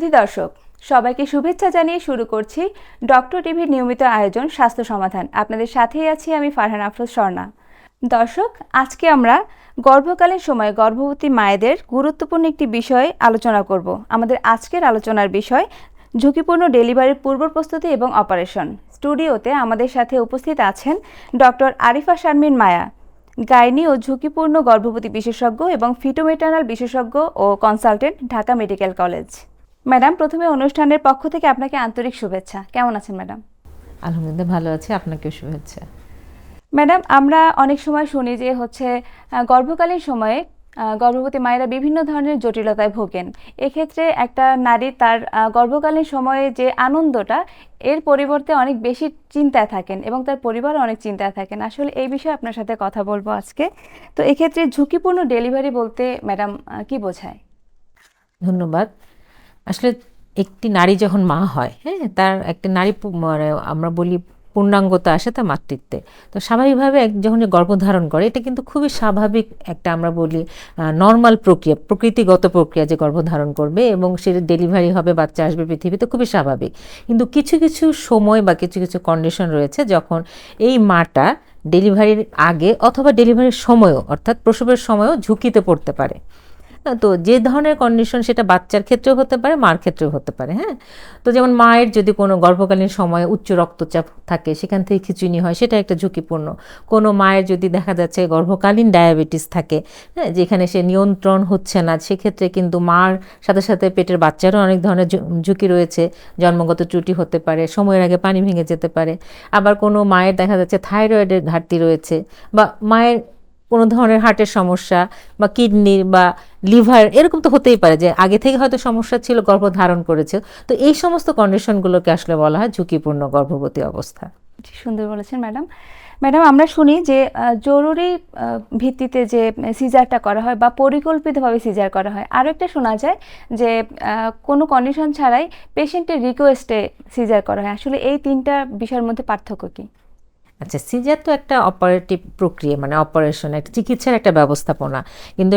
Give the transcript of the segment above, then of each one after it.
সুধী দর্শক, সবাইকে শুভেচ্ছা জানিয়ে শুরু করছি ডক্টর টিভির নিয়মিত আয়োজন স্বাস্থ্য সমাধান। আপনাদের সাথেই আছি আমি ফারহান আফরোজ স্বর্ণা দর্শক, আজকে আমরা গর্ভকালীন সময়ে গর্ভবতী মায়েদের গুরুত্বপূর্ণ একটি বিষয়ে আলোচনা করব। আমাদের আজকের আলোচনার বিষয়, ঝুঁকিপূর্ণ ডেলিভারির পূর্ব প্রস্তুতি এবং অপারেশন। স্টুডিওতে আমাদের সাথে উপস্থিত আছেন ডক্টর আরিফা শারমিন মায়া, গাইনি ও ঝুঁকিপূর্ণ গর্ভবতী বিশেষজ্ঞ এবং ফিটোমেটার্নাল বিশেষজ্ঞ ও consultant, Dhaka medical college. Madam প্রথমে অনুষ্ঠানের পক্ষ থেকে আপনাকে আন্তরিক শুভেচ্ছা। কেমন আছেন ম্যাডাম? আলহামদুলিল্লাহ ভালো আছি। আপনাকেও শুভেচ্ছা। ম্যাডাম আমরা অনেক সময় শুনি যে হচ্ছে গর্ভকালীন সময়ে গর্ভবতী মায়েরা বিভিন্ন ধরনের জটিলতায় ভোগেন। এক্ষেত্রে একটা নারী তার গর্ভকালীন সময়ে যে আনন্দটা এর পরিবর্তে অনেক বেশি চিন্তায় থাকেন এবং তার পরিবার অনেক চিন্তায় থাকেন। আসলে এই বিষয়ে আপনার সাথে কথা বলব আজকে। তো এক্ষেত্রে ঝুঁকিপূর্ণ ডেলিভারি বলতে ম্যাডাম কি বোঝায়? ধন্যবাদ। আসলে একটি নারী যখন মা হয় হ্যাঁ তার একটি নারী মানে আমরা বলি পূর্ণাঙ্গতা আসে তার মাতৃত্বে। তো স্বাভাবিকভাবে যখন গর্ভধারণ করে, এটা কিন্তু খুবই স্বাভাবিক একটা আমরা বলি নর্মাল প্রক্রিয়া, প্রকৃতিগত প্রক্রিয়া যে গর্ভধারণ করবে এবং সে ডেলিভারি হবে, বাচ্চা আসবে পৃথিবীতে, খুবই স্বাভাবিক। কিন্তু কিছু কিছু সময় বা কিছু কিছু কন্ডিশন রয়েছে যখন এই মাটা ডেলিভারির আগে অথবা ডেলিভারির সময়ও, অর্থাৎ প্রসবের সময়ও ঝুঁকিতে পড়তে পারে। তো যে ধরনের কন্ডিশন সেটা বাচ্চার ক্ষেত্রেও হতে পারে, মার ক্ষেত্রেও হতে পারে হ্যাঁ? তো যেমন মায়ের যদি কোনো গর্ভকালীন সময়ে উচ্চ রক্তচাপ থাকে, সেখান থেকে খিচুনি হয়, সেটা একটা ঝুঁকিপূর্ণ। কোনো মায়ের যদি দেখা যাচ্ছে গর্ভকালীন ডায়াবেটিস থাকে হ্যাঁ? যেখানে সে নিয়ন্ত্রণ হচ্ছে না, সেক্ষেত্রে কিন্তু মার সাথে সাথে পেটের বাচ্চারও অনেক ধরনের ঝুঁকি রয়েছে। জন্মগত ত্রুটি হতে পারে, সময়ের আগে পানি ভেঙে যেতে পারে। আবার কোনো মায়ের দেখা যাচ্ছে থাইরয়েডের ঘাটতি রয়েছে বা মায়ের কোনো ধরনের হার্টের সমস্যা বা কিডনির বা লিভার, এরকম তো হতেই পারে যে আগে থেকে হয়তো সমস্যা ছিল, গর্ভ ধারণ করেছে। তো এই সমস্ত কন্ডিশনগুলোকে আসলে বলা হয় ঝুঁকিপূর্ণ গর্ভবতী অবস্থা। সুন্দর বলেছেন ম্যাডাম। ম্যাডাম, আমরা শুনি যে জরুরি ভিত্তিতে যে সিজারটা করা হয় বা পরিকল্পিতভাবে সিজার করা হয় আরও একটা শোনা যায় যে কোনো কন্ডিশন ছাড়াই পেশেন্টের রিকোয়েস্টে সিজার করা হয়। আসলে এই তিনটা বিষয়ের মধ্যে পার্থক্য কি? আচ্ছা সিজার তো একটা অপারেটিভ প্রক্রিয়া মানে অপারেশন একটা চিকিৎসার একটা ব্যবস্থাপনা। কিন্তু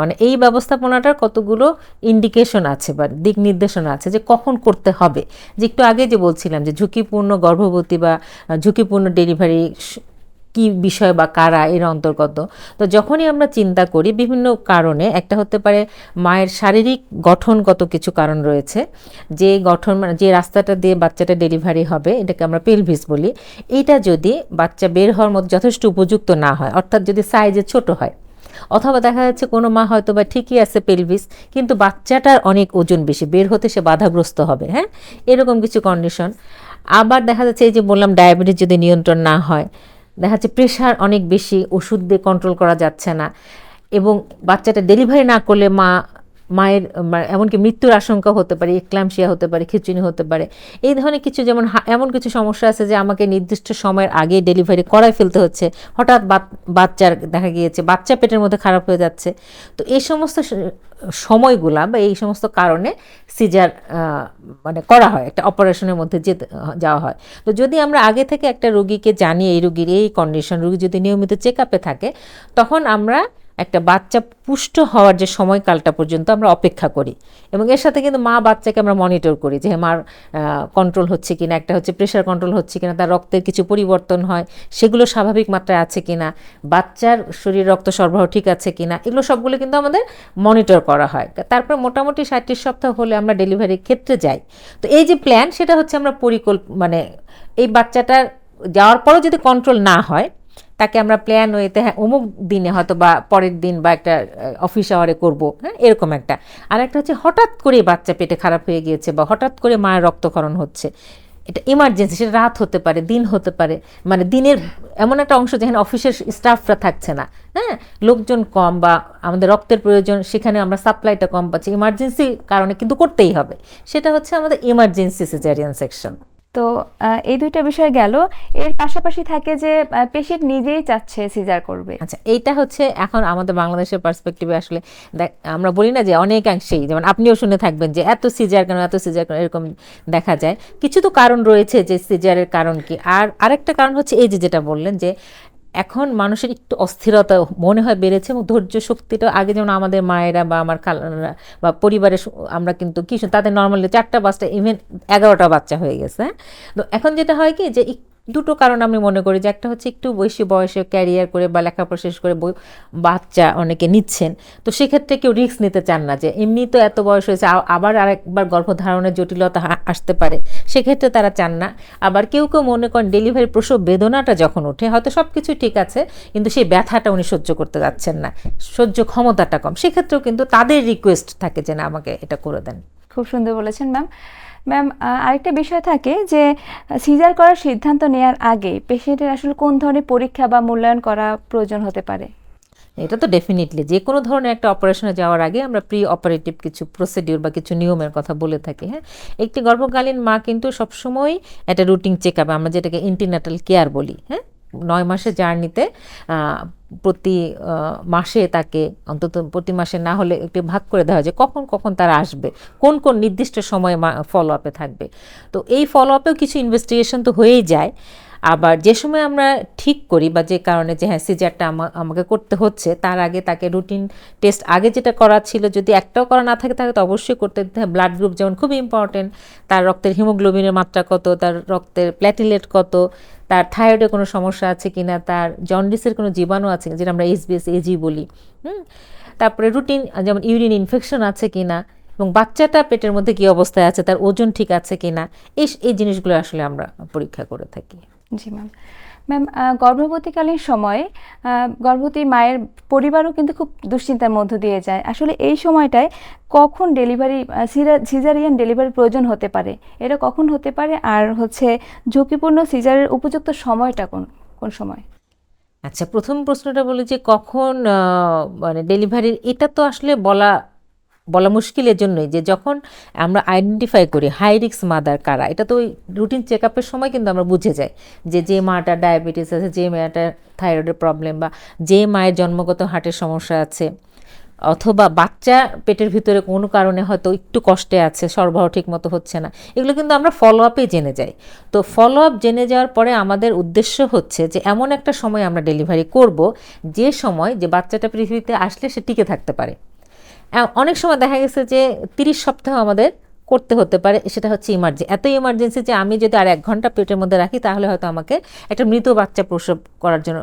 মানে এই ব্যবস্থাপনাটার কতগুলো ইন্ডিকেশন আছে বা দিক নির্দেশনা আছে যে কখন করতে হবে? যে একটু আগে যে বলছিলাম যে ঝুঁকিপূর্ণ গর্ভবতী বা ঝুঁকিপূর্ণ ডেলিভারি কি বিষয় বা কারা এর অন্তর্গত? তো যখনই আমরা চিন্তা করি বিভিন্ন কারণে, একটা হতে পারে মায়ের শারীরিক গঠনগত কিছু কারণ রয়েছে, যে গঠন মানে যে রাস্তাটা দিয়ে বাচ্চাটা ডেলিভারি হবে, এটাকে আমরা পেলভিস বলি, এটা যদি বাচ্চা বের হওয়ার মতো যথেষ্ট উপযুক্ত না হয়, অর্থাৎ যদি সাইজে ছোট হয়, অথবা দেখা যাচ্ছে কোনো মা হয়তো বা ঠিকই আছে পেলভিস কিন্তু বাচ্চাটার অনেক ওজন বেশি, বের হতে সে বাধাগ্রস্ত হবে হ্যাঁ? এরকম কিছু কন্ডিশন আবার দেখা যাচ্ছে এই যে বললাম ডায়াবেটিস যদি নিয়ন্ত্রণ না হয় দেখা যাচ্ছে প্রেশার অনেক বেশি, ওষুধ দিয়ে কন্ট্রোল করা যাচ্ছে না। এবং বাচ্চাটা ডেলিভারি না করলে মা মায়ের এমনকি মৃত্যুর আশঙ্কা হতে পারে ক্ল্যামশিয়া হতে পারে খিচুনি হতে পারে। এই ধরনের কিছু যেমন এমন কিছু সমস্যা আছে যে আমাকে নির্দিষ্ট সময়ের আগে ডেলিভারি করায় ফেলতে হচ্ছে। হঠাৎ বাচ্চার দেখা গিয়েছে, বাচ্চা পেটের মধ্যে খারাপ হয়ে যাচ্ছে। তো এই সমস্ত সময়গুলা বা এই সমস্ত কারণে সিজার মানে করা হয়, একটা অপারেশনের মধ্যে যেতে, যাওয়া হয়। তো যদি আমরা আগে থেকে একটা রুগীকে জানি, এই রুগীর এই কন্ডিশন রুগী যদি নিয়মিত চেক আপে থাকে, তখন আমরা একটা বাচ্চা পুষ্ট হওয়ার যে সময়কালটা পর্যন্ত আমরা অপেক্ষা করি। এবং এর সাথে কিন্তু মা বাচ্চাকে আমরা মনিটর করি যে মার কন্ট্রোল হচ্ছে কিনা, একটা হচ্ছে প্রেশার কন্ট্রোল হচ্ছে কিনা, তার রক্তের কিছু পরিবর্তন হয়, সেগুলো স্বাভাবিক মাত্রায় আছে কিনা, বাচ্চার শরীর রক্ত সরবরাহ ঠিক আছে কিনা, এগুলো সবগুলো কিন্তু আমাদের মনিটর করা হয়। তারপর মোটামুটি ষাটটি সপ্তাহ হলে আমরা ডেলিভারির ক্ষেত্রে যাই। তো এই যে প্ল্যান সেটা হচ্ছে আমরা পরিকল্প মানে এই বাচ্চাটার যাওয়ার পরও যদি কন্ট্রোল না হয় তাকে আমরা প্ল্যান ওয়েতে হ্যাঁ অমুক দিনে হয়তো বা পরের দিন বা একটা অফিস আওয়ারে করব হ্যাঁ এরকম একটা। আর একটা হচ্ছে হঠাৎ করে বাচ্চা পেটে খারাপ হয়ে গিয়েছে বা হঠাৎ করে মায়ের রক্তক্ষরণ হচ্ছে। এটা ইমার্জেন্সি সেটা রাত হতে পারে, দিন হতে পারে। মানে দিনের এমন একটা অংশ যেখানে অফিসের স্টাফরা থাকছে না হ্যাঁ? লোকজন কম বা আমাদের রক্তের প্রয়োজন, সেখানে আমরা সাপ্লাইটা কম পাচ্ছি। ইমার্জেন্সি কারণে কিন্তু করতেই হবে। সেটা হচ্ছে আমাদের ইমার্জেন্সি সিজারিয়ান সেকশন তো এই দুইটা বিষয় গেল। এর পাশাপাশি থাকে যে পেশেন্ট নিজেই চাচ্ছে সিজার করবে। আচ্ছা এইটা হচ্ছে এখন আমাদের বাংলাদেশের পার্সপেক্টিভে আসলে আমরা বলি না যে অনেকাংশেই, যেমন আপনিও শুনে থাকবেন যে এত সিজার কেন, এত সিজার কেন, এরকম দেখা যায়। কিছু তো কারণ রয়েছে যে সিজারের কারণ কি। আর আরেকটা কারণ হচ্ছে এই যে যেটা বললেন যে এখন মানুষের একটু অস্থিরতা মনে হয় বেড়েছে এবং ধৈর্য শক্তিটা আগে যেমন আমাদের মায়েরা বা আমার খালারা বা পরিবারের আমরা কিন্তু কি তাদের নর্মালি চারটা বাচ্চা ইভেন এগারোটা বাচ্চা হয়ে গেছে হ্যাঁ? তো এখন যেটা হয় কি যে দুটো কারণ আমি মনে করি যে একটা হচ্ছে একটু বেশি বয়সে ক্যারিয়ার করে বা লেখাপড়া শেষ করে বাচ্চা অনেকে নিচ্ছেন। তো সেক্ষেত্রে কেউ রিস্ক নিতে চান না যে এমনি তো এত বয়স হয়েছে আবার আরেকবার গর্ভধারণের জটিলতা আসতে পারে। সেক্ষেত্রে তারা চান না। আবার কেউ কেউ মনে করেন ডেলিভারি প্রসব বেদনাটা যখন ওঠে, হয়তো সব কিছু ঠিক আছে, কিন্তু সেই ব্যথাটা উনি সহ্য করতে যাচ্ছেন না। সহ্য ক্ষমতাটা কম। সেক্ষেত্রেও কিন্তু তাদের রিকোয়েস্ট থাকে যে না, আমাকে এটা করে দেন। খুব সুন্দর বলেছেন ম্যাম। ম্যাম আরেকটা বিষয় থাকে যে, সিজার করার সিদ্ধান্ত নেওয়ার আগে পেশেন্টের আসলে কোন ধরনের পরীক্ষা বা মূল্যায়ন করা প্রয়োজন হতে পারে? এটা তো ডেফিনেটলি যে কোনো ধরনের একটা অপারেশনে যাওয়ার আগে আমরা প্রি অপারেটিভ কিছু প্রসিডিউর বা কিছু নিয়মের কথা বলে থাকি হ্যাঁ? একটি গর্ভকালীন মা কিন্তু সবসময় একটা রুটিন চেক আপ আমরা যেটাকে ইন্টিনাটাল কেয়ার বলি হ্যাঁ? নয় মাসের জার্নিতে প্রতি মাসে তাকে, অন্তত প্রতি মাসে না হলে একটু ভাগ করে দেওয়া হয় যে কখন কখন তারা আসবে? কোন কোন নির্দিষ্ট সময়ে ফলো আপে থাকবে? তো এই ফলো আপেও কিছু ইনভেস্টিগেশন তো হয়েই যায়। আবার যে সময় আমরা ঠিক করি বা যে কারণে যে হ্যাঁ সিজারটা আমাকে করতে হচ্ছে, তার আগে তাকে রুটিন টেস্ট আগে যেটা করা ছিল, যদি একটাও করা না থাকে তাহলে তো অবশ্যই করতে দিতে হয় ব্লাড গ্রুপ যেমন খুবই ইম্পর্টেন্ট তার রক্তের হিমোগ্লোবিনের মাত্রা কত, তার রক্তের প্ল্যাটিলেট কত তার থাইরয়েডে কোনো সমস্যা আছে কি না তার জন্ডিসের কোনো জীবাণু আছে যেটা আমরা এসবিএস এজি বলি, হুম? তারপরে রুটিন যেমন ইউরিন ইনফেকশন আছে কি না এবং বাচ্চাটা পেটের মধ্যে কি অবস্থায় আছে, তার ওজন ঠিক আছে কিনা এই এই জিনিসগুলো আসলে আমরা পরীক্ষা করে থাকি। জি ম্যাম ম্যাম গর্ভবতীকালীন সময়ে গর্ভবতী মায়ের পরিবারও কিন্তু খুব দুশ্চিন্তার মধ্য দিয়ে যায়। আসলে এই সময়টায় কখন ডেলিভারি সিজারিয়ান ডেলিভারি প্রয়োজন হতে পারে? এটা কখন হতে পারে? আর হচ্ছে ঝুঁকিপূর্ণ সিজারের উপযুক্ত সময়টা কোন কোন সময়? আচ্ছা প্রথম প্রশ্নটা বলি যে কখন মানে ডেলিভারির, এটা তো আসলে বলা বলা মুশকিলের জন্যই যে যখন আমরা আইডেন্টিফাই করি হাই রিক্স মাদার কারা, এটা তো ওই রুটিন চেক আপের সময় কিন্তু আমরা বুঝে যাই যে যে মাটা ডায়াবেটিস আছে, যে মেয়েটার থাইরয়েডের প্রবলেম বা যে মায়ের জন্মগত হার্টের সমস্যা আছে, অথবা বাচ্চা পেটের ভিতরে কোনো কারণে হয়তো একটু কষ্টে আছে, সরবরাহ ঠিক মতো হচ্ছে না, এগুলো কিন্তু আমরা ফলো আপে জেনে যাই। তো ফলো আপ জেনে যাওয়ার পরে আমাদের উদ্দেশ্য হচ্ছে যে এমন একটা সময় আমরা ডেলিভারি করব যে সময় যে বাচ্চাটা পৃথিবীতে আসলে সে টিকে থাকতে পারে। অনেক সময় দেখা গেছে যে তিরিশ সপ্তাহ আমাদের করতে হতে পারে, সেটা হচ্ছে ইমার্জেন্সি এত ইমার্জেন্সি যে আমি যদি আর এক ঘণ্টা পেটের মধ্যে রাখি, তাহলে হয়তো আমাকে একটা মৃত বাচ্চা প্রসব করার জন্য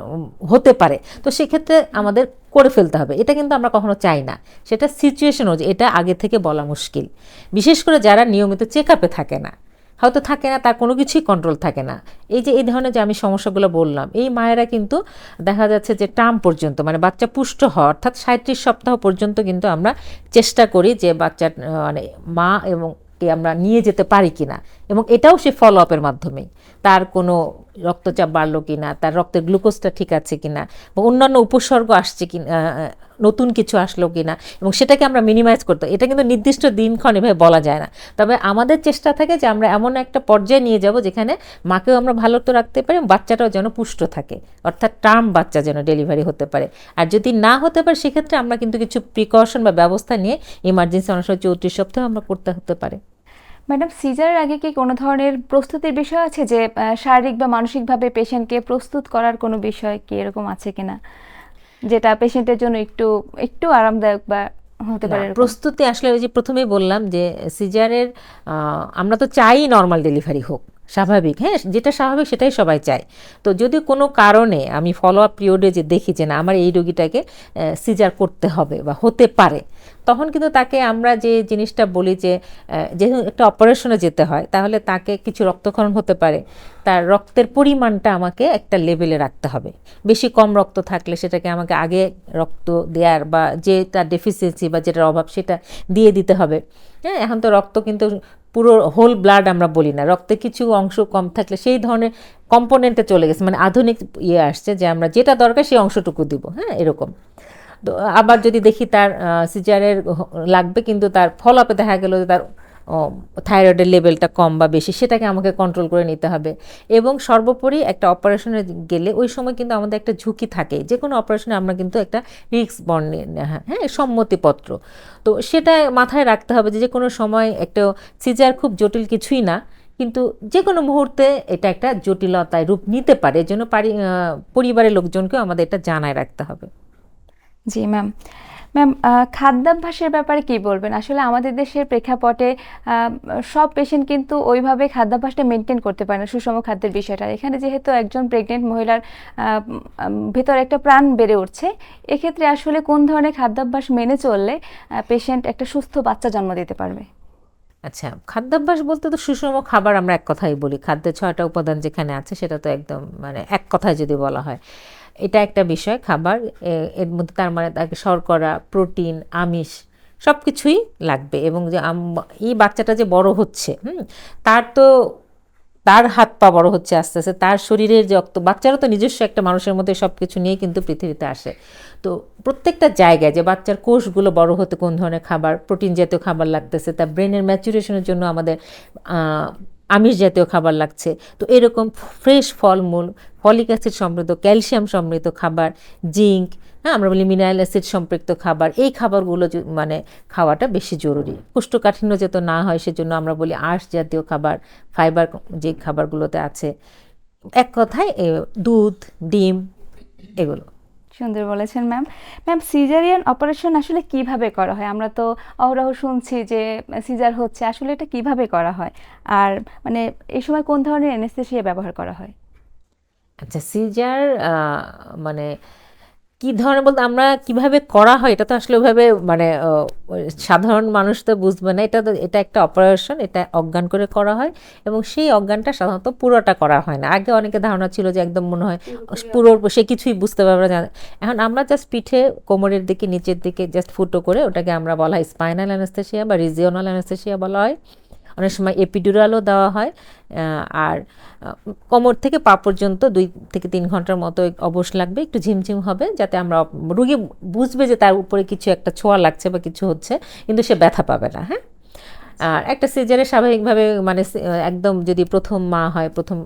হতে পারে। তো সেক্ষেত্রে আমাদের করে ফেলতে হবে। এটা কিন্তু আমরা কখনো চাই না। সেটা সিচুয়েশন যে এটা আগে থেকে বলা মুশকিল। বিশেষ করে যারা নিয়মিত চেক আপে থাকে না। হয়তো থাকে না, তার কোনো কিছুই কন্ট্রোল থাকে না। এই যে, এই ধরনের যে আমি সমস্যাগুলো বললাম, এই মায়েরা কিন্তু দেখা যাচ্ছে যে টার্ম পর্যন্ত মানে বাচ্চা পুষ্ট হওয়া, অর্থাৎ সাঁত্রিশ সপ্তাহ পর্যন্ত কিন্তু আমরা চেষ্টা করি যে বাচ্চার মানে মা এবং আমরা নিয়ে যেতে পারি কিনা। এবং এটাও সে ফলো আপের মাধ্যমে তার কোনো রক্তচাপ বাড়লো কি না তার রক্তের গ্লুকোজটা ঠিক আছে কি না বা অন্যান্য উপসর্গ আসছে কি নতুন কিছু আসলো কি না এবং সেটাকে আমরা মিনিমাইজ করতে, এটা কিন্তু নির্দিষ্ট দিনক্ষণ এভাবে বলা যায় না। তবে আমাদের চেষ্টা থাকে যে আমরা এমন একটা পর্যায়ে নিয়ে যাব যেখানে মাকেও আমরা ভালো তো রাখতে পারি বাচ্চাটাও যেন পুষ্ট থাকে। অর্থাৎ টার্ম বাচ্চা যেন ডেলিভারি হতে পারে। আর যদি না হতে পারে, সেক্ষেত্রে আমরা কিন্তু কিছু প্রিকশন বা ব্যবস্থা নিয়ে ইমার্জেন্সি অনেক সময় চৌত্রিশ সপ্তাহ আমরা করতে হতে পারে। ম্যাডাম সিজারের আগে কি কোনো ধরনের প্রস্তুতির বিষয় আছে যে শারীরিক বা মানসিকভাবে পেশেন্টকে প্রস্তুত করার কোনো বিষয় কি এরকম আছে কিনা? যেটা পেশেন্টের জন্য একটু একটু আরামদায়ক বা হতে পারে প্রস্তুতি আসলে ওই যে প্রথমেই বললাম যে সিজারের আমরা তো চাই নর্মাল ডেলিভারি হোক। স্বাভাবিক। হ্যাঁ যেটা স্বাভাবিক সেটাই সবাই চায়। তো যদি কোনো কারণে আমি ফলো আপ পিরিয়ডে যে দেখি যে না, আমার এই রোগীটাকে সিজার করতে হবে বা হতে পারে, তখন কিন্তু তাকে আমরা যে জিনিসটা বলি যে যেহেতু একটা অপারেশনে যেতে হয়, তাহলে তাকে কিছু রক্তক্ষরণ হতে পারে। তার রক্তের পরিমাণটা আমাকে একটা লেভেলে রাখতে হবে। বেশি কম রক্ত থাকলে সেটাকে আমাকে আগে রক্ত দেওয়ার বা যে তার ডেফিসিয়েন্সি বা যেটার অভাব সেটা দিয়ে দিতে হবে। হ্যাঁ এখন তো রক্ত কিন্তু পুরো হোল ব্লাড আমরা বলি না, রক্তে কিছু অংশ কম থাকলে সেই ধরনের কম্পোনেন্টে চলে গেছে মানে আধুনিক ইয়ে আসছে যে আমরা যেটা দরকার সেই অংশটুকু দিব হ্যাঁ এরকম। আবার যদি দেখি তার সিজারের লাগবে, কিন্তু তার ফল আপে দেখা গেলো যে তার থাইরয়েডের লেভেলটা কম বা বেশি সেটাকে আমাকে কন্ট্রোল করে নিতে হবে। এবং সর্বোপরি একটা অপারেশনে গেলে ওই সময় কিন্তু আমাদের একটা ঝুঁকি থাকে। যে কোনো অপারেশনে আমরা কিন্তু একটা রিস্ক বন্ড হ্যাঁ সম্মতিপত্র। তো সেটা মাথায় রাখতে হবে যে যে কোনো সময় একটা সিজার খুব জটিল কিছুই না কিন্তু যে কোনো মুহূর্তে এটা একটা জটিলতায় রূপ নিতে পারে। পারি- আহ, পরিবারের লোকজনকেও আমাদের এটা জানায় রাখতে হবে। জি ম্যাম ম্যাম খাদ্যাভ্যাসের ব্যাপারে কি বলবেন? আসলে আমাদের দেশের প্রেক্ষাপটে সব পেশেন্ট কিন্তু ওইভাবে খাদ্যাভ্যাসটা মেনটেন করতে পারে না, সুষম খাদ্যের বিষয়টা। এখানে যেহেতু একজন প্রেগনেন্ট মহিলার ভেতর একটা প্রাণ বেড়ে উঠছে, এক্ষেত্রে আসলে কোন ধরনের খাদ্যাভ্যাস মেনে চললে পেশেন্ট একটা সুস্থ বাচ্চা জন্ম দিতে পারবে? আচ্ছা খাদ্যাভ্যাস বলতে তো সুষম খাবার আমরা এক কথাই বলি। খাদ্যের ছয়টা উপাদান যেখানে আছে, সেটা তো একদম মানে এক কথায় যদি বলা হয়। এটা একটা বিষয়, খাবার এর মধ্যে তার মানে তাকে শর্করা, প্রোটিন, আমিষ সব কিছুই লাগবে এবং যে এই বাচ্চাটা যে বড় হচ্ছে, হুম, তার তো, তার হাত পা বড় হচ্ছে আস্তে আস্তে, তার শরীরের যে রক্ত, বাচ্চারও তো নিজস্ব একটা মানুষের মধ্যে সব কিছু নিয়ে কিন্তু পৃথিবীতে আসে। তো প্রত্যেকটা জায়গায় যে বাচ্চার কোষগুলো বড় হতে কোন ধরনের খাবার, প্রোটিন জাতীয় খাবার লাগতেছে, তার ব্রেনের ম্যাচুরেশনের জন্য আমাদের আমিষ জাতীয় খাবার লাগছে। তো এরকম ফ্রেশ ফলমূল, ফলিক অ্যাসিড সমৃদ্ধ, ক্যালসিয়াম সমৃদ্ধ খাবার, জিঙ্ক হ্যাঁ আমরা বলি মিনারেল অ্যাসিড সম্পৃক্ত খাবার, এই খাবারগুলো মানে খাওয়াটা বেশি জরুরি। কোষ্ঠকাঠিন্য যাতে না হয়, সেজন্য আমরা বলি আঁশ জাতীয় খাবার, ফাইবার যে খাবারগুলোতে আছে। এক কথায় দুধ, ডিম, এগুলো। সুন্দর বলেছেন ম্যাম ম্যাম সিজারিয়ান অপারেশন আসলে কীভাবে করা হয়? আমরা তো অহরহ শুনছি যে সিজার হচ্ছে, আসলে এটা কীভাবে করা হয়? আর মানে এই সময় কোন ধরনের এনেস্থেশিয়া ব্যবহার করা হয়? আচ্ছা সিজার মানে কি ধরনের বলতে আমরা কীভাবে করা হয় এটা তো আসলে ওইভাবে মানে সাধারণ মানুষ তো বুঝবে না। এটা তো এটা একটা অপারেশন এটা অজ্ঞান করে করা হয় এবং সেই অজ্ঞানটা সাধারণত পুরোটা করা হয় না। আগে অনেকে ধারণা ছিল যে একদম মনে হয় পুরো সে কিছুই বুঝতে পারবে না। এখন আমরা জাস্ট পিঠে কোমরের দিকে নিচের দিকে জাস্ট ফুটো করে ওটাকে আমরা বলা হয় স্পাইনাল অ্যানাস্থেশিয়া বা রিজিওনাল অ্যানাস্থেশিয়া বলা হয়। অনেক সময় এপিডুরালও দেওয়া হয় আর কোমর থেকে পা পর্যন্ত দুই থেকে তিন ঘণ্টার মতো অবশ লাগবে, একটু ঝিমঝিম হবে যাতে আমরা রুগী বুঝবে যে তার উপরে কিছু একটা ছোঁয়া লাগছে বা কিছু হচ্ছে, কিন্তু সে ব্যথা পাবে না হ্যাঁ? আর একটা সিজারে স্বাভাবিকভাবে মানে একদম যদি প্রথম মা হয়, প্রথম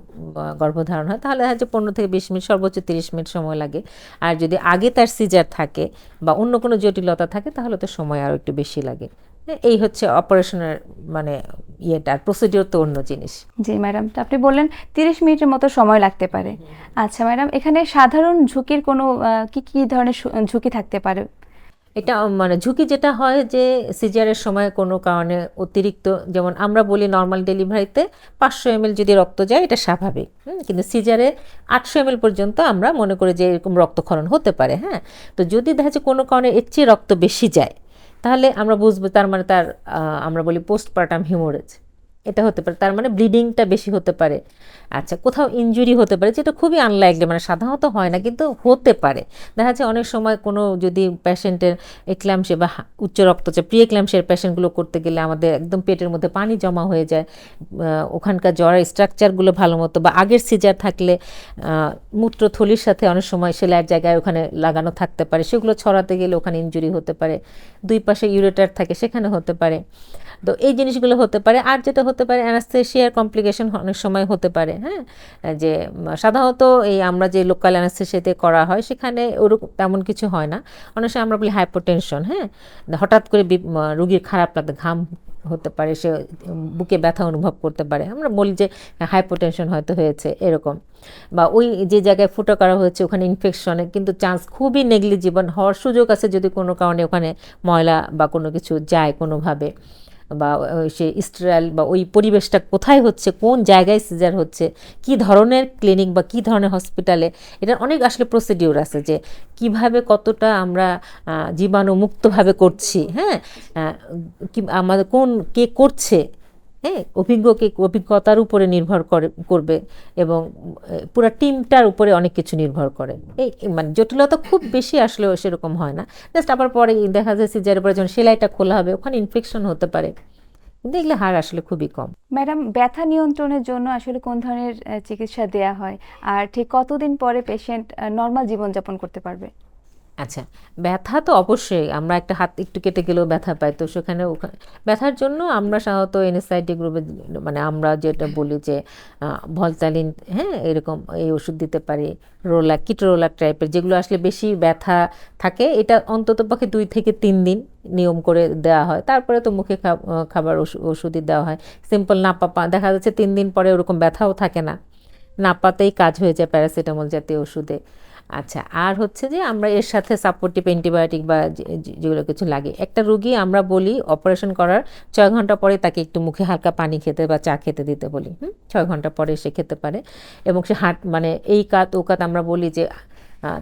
গর্ভধারণ হয়, তাহলে হচ্ছে পনেরো থেকে বিশ মিনিট, সর্বোচ্চ তিরিশ মিনিট সময় লাগে। আর যদি আগে তার সিজার থাকে বা অন্য কোনো জটিলতা থাকে, তাহলে তো সময় আরও একটু বেশি লাগে। এই হচ্ছে অপারেশনের মানে ইয়েটা প্রসিডিওর তো অন্য জিনিস। জি ম্যাডাম তো আপনি বললেন তিরিশ মিনিটের মতো সময় লাগতে পারে। আচ্ছা ম্যাডাম এখানে সাধারণ ঝুঁকির কোনো কি কি ধরনের ঝুঁকি থাকতে পারে? এটা মানে ঝুঁকি যেটা হয় যে সিজারের সময় কোনো কারণে অতিরিক্ত যেমন আমরা বলি নর্মাল ডেলিভারিতে পাঁচশো এমএল যদি রক্ত যায় এটা স্বাভাবিক। কিন্তু সিজারে আটশো এমএল পর্যন্ত আমরা মনে করি যে এরকম রক্তক্ষরণ হতে পারে হ্যাঁ? তো যদি দেখা যাচ্ছে কোনো কারণে এর চেয়ে রক্ত বেশি যায় তাহলে আমরা বুঝব তার মানে তার আমরা বলি পোস্টপার্টাম হিমোরেজ এটা হতে পারে, তার মানে ব্লিডিংটা বেশি হতে পারে। আচ্ছা কোথাও ইনজুরি হতে পারে, যেটা খুবই আনলাইকলি মানে সাধারণত হয় না, কিন্তু হতে পারে। দেখা যাচ্ছে অনেক সময় কোনো যদি পেশেন্টের এক্লামসে বা উচ্চ রক্তচাপ প্রি এক্লামসের পেশেন্টগুলো করতে গেলে আমাদের একদম পেটের মধ্যে পানি জমা হয়ে যায় ওখানকার জ্বরের স্ট্রাকচারগুলো ভালো মতো বা আগের সিজার থাকলে মূত্রথলির সাথে অনেক সময় সেলাইয়ের জায়গায় ওখানে লাগানো থাকতে পারে, সেগুলো ছড়াতে গেলে ওখানে ইনজুরি হতে পারে, দুই পাশে ইউরেটার থাকে, সেখানে হতে পারে। তো এই জিনিসগুলো হতে পারে, আর যেটা হতে পারে অ্যানাস্থেশিয়ার কমপ্লিকেশন অনেক সময় হতে পারে। হ্যাঁ? যে সাধারণত এই আমরা যে লোকাল অ্যানাস্থেশিয়াতে করা হয়, সেখানে ওরকম তেমন কিছু হয় না। অনেক সময় আমরা বলি হাইপোটেনশন হ্যাঁ? হঠাৎ করে রুগীর খারাপ লাগতে ঘাম হতে পারে, সে বুকে ব্যথা অনুভব করতে পারে। আমরা বলি যে হাইপোটেনশন হয়তো হয়েছে, এরকম। বা ওই যে জায়গায় ফুটো করা হয়েছে, ওখানে ইনফেকশনে কিন্তু চান্স খুবই নেগলিজিবল হওয়ার সুযোগ আছে যদি কোনো কারণে ওখানে ময়লা বা কোনো কিছু যায় কোনোভাবে। বা সে স্টেরাইল বা ওই পরিবেশটা কোথায় হচ্ছে, কোন জায়গায় সিজার হচ্ছে, কি ধরনের ক্লিনিক বা কি ধরনের হসপিটালে এটা অনেক আসলে প্রসিডিওর আছে যে কীভাবে কতটা আমরা জীবাণুমুক্তভাবে করছি হ্যাঁ? আমাদের কোন, কে করছে হ্যাঁ অভিজ্ঞকে অভিজ্ঞতার উপরে নির্ভর করে, করবে এবং পুরো টিমটার উপরে অনেক কিছু নির্ভর করে। এই মানে জটিলতা খুব বেশি আসলেও সেরকম হয় না। জাস্ট আবার পরে দেখা যায় সিজারের পরে যখন সেলাইটা খোলা হবে, ওখানে ইনফেকশন হতে পারে। কিন্তু এগুলো হার আসলে খুবই কম। ম্যাডাম, ব্যথা নিয়ন্ত্রণের জন্য আসলে কোন ধরনের চিকিৎসা দেয়া হয়? আর ঠিক কতদিন পরে পেশেন্ট নর্মাল জীবনযাপন করতে পারবে? আচ্ছা ব্যথা তো অবশ্যই, আমরা একটা হাত একটু কেটে গেলেও ব্যথা পাই, তো সেখানে ওখা- ব্যথার জন্য আমরা সাধারণত এনএসআইটি গ্রুপে মানে আমরা যেটা বলি যে ভলতালিন হ্যাঁ এরকম এই ওষুধ দিতে পারি রোলা কিট রোলার টাইপের যেগুলো আসলে বেশি ব্যথা থাকে, এটা অন্তত পক্ষে দুই থেকে তিন দিন নিয়ম করে দেওয়া হয়, তারপরে তো মুখে খাবার ওষু- ওষুধই দেওয়া হয় সিম্পল না পাপা দেখা যাচ্ছে তিন দিন পরে ওরকম ব্যথাও থাকে না, নাপাতেই কাজ হয়ে যায় প্যারাসিটামল জাতীয় ওষুধে আচ্ছা আর হচ্ছে যে আমরা এর সাথে সাপোর্টিভ অ্যান্টিবায়োটিক বা যেগুলো কিছু লাগে, একটা রুগী আমরা বলি অপারেশন করার ছয় ঘণ্টা পরে তাকে একটু মুখে হালকা পানি খেতে বা চা খেতে দিতে বলি, হুম? ছয় ঘণ্টা পরে সে খেতে পারে এবং সে হাঁট মানে এই কাত, ও কাত আমরা বলি যে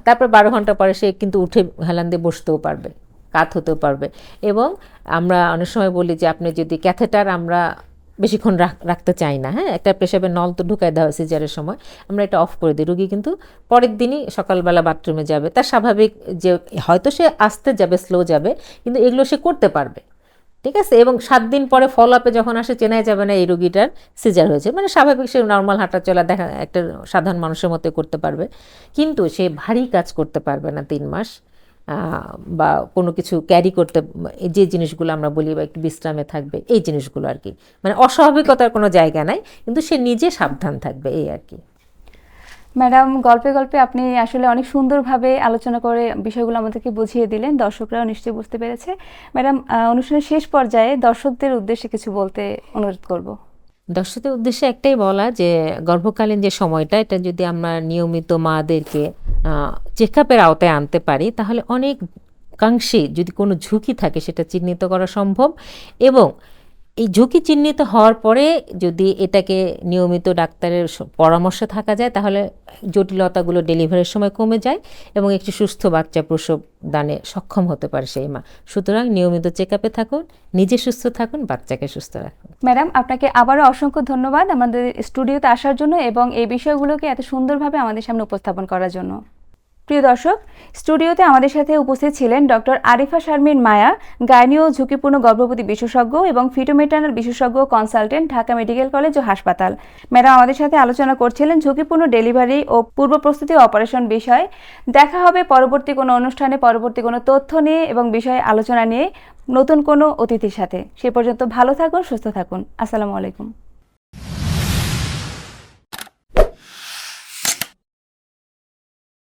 তারপর বারো ঘণ্টা পরে সে কিন্তু উঠে হেলান দিয়ে বসতেও পারবে, কাত হতেও পারবে এবং আমরা অনেক সময় বলি যে, আপনি যদি ক্যাথেটার আমরা বেশিক্ষণ রাখ- রাখতে চাই না হ্যাঁ? একটা পেশাবের নল তো ঢুকাই দেওয়া হয় সিজারের সময়। আমরা এটা অফ করে দিই। রুগী কিন্তু পরের দিনই সকালবেলা বাথরুমে যাবে। তার স্বাভাবিক যে, হয়তো সে আসতে যাবে স্লো যাবে, কিন্তু এগুলো সে করতে পারবে। ঠিক আছে? এবং সাত দিন পরে ফলো আপে যখন আসে, চেনাই যাবে না এই রুগীটার সিজার হয়েছে। মানে স্বাভাবিক সে নর্মাল হাঁটা চলা দেখা, একটা সাধারণ মানুষের মতো করতে পারবে। কিন্তু সে ভারী কাজ করতে পারবে না তিন মাস। বা কোনো কিছু ক্যারি করতে যে জিনিসগুলো আমরা বলি বা একটু বিশ্রামে থাকবে এই জিনিসগুলো আর কি। মানে অস্বাভাবিকতার কোনো জায়গা নাই কিন্তু সে নিজে সাবধান থাকবে এই আর কি। ম্যাডাম গল্পে গল্পে আপনি আসলে অনেক সুন্দরভাবে আলোচনা করে বিষয়গুলো আমাদেরকে বুঝিয়ে দিলেন দর্শকরাও নিশ্চয়ই বুঝতে পেরেছে। ম্যাডাম অনুষ্ঠানের শেষ পর্যায়ে দর্শকদের উদ্দেশ্যে কিছু বলতে অনুরোধ করব। দর্শকদের উদ্দেশ্যে একটাই বলা যে গর্ভকালীন যে সময়টা এটা যদি আমরা নিয়মিত মাদেরকে চেক আপের আওতায় আনতে পারি, তাহলে অনেকাংশে যদি কোনো ঝুঁকি থাকে সেটা চিহ্নিত করা সম্ভব। এবং এই ঝুঁকি চিহ্নিত হওয়ার পরে যদি এটাকে নিয়মিত ডাক্তারের পরামর্শে থাকা যায়, তাহলে জটিলতাগুলো ডেলিভারির সময় কমে যায় এবং একটি সুস্থ বাচ্চা প্রসব দানে সক্ষম হতে পারে সেই মা। সুতরাং নিয়মিত চেক আপে থাকুন, নিজে সুস্থ থাকুন, বাচ্চাকে সুস্থ রাখুন। ম্যাডাম, আপনাকে আবারও অসংখ্য ধন্যবাদ আমাদের স্টুডিওতে আসার জন্য এবং এই বিষয়গুলোকে এত সুন্দরভাবে আমাদের সামনে উপস্থাপন করার জন্য। প্রিয় দর্শক, স্টুডিওতে আমাদের সাথে উপস্থিত ছিলেন ডক্টর আরিফা শারমিন মায়া গাইনি ও ঝুঁকিপূর্ণ গর্ভবতী বিশেষজ্ঞ এবং ফিটোমেটার্নাল বিশেষজ্ঞ কনসালটেন্ট ঢাকা মেডিকেল কলেজ ও হাসপাতাল। ম্যাডাম আমাদের সাথে আলোচনা করছিলেন ঝুঁকিপূর্ণ ডেলিভারি ও পূর্ব প্রস্তুতি অপারেশন বিষয়। দেখা হবে পরবর্তী কোনো অনুষ্ঠানে, পরবর্তী কোনো তথ্য নিয়ে এবং বিষয়ে আলোচনা নিয়ে নতুন কোনো অতিথির সাথে। সে পর্যন্ত ভালো থাকুন, সুস্থ থাকুন। আসসালামু আলাইকুম।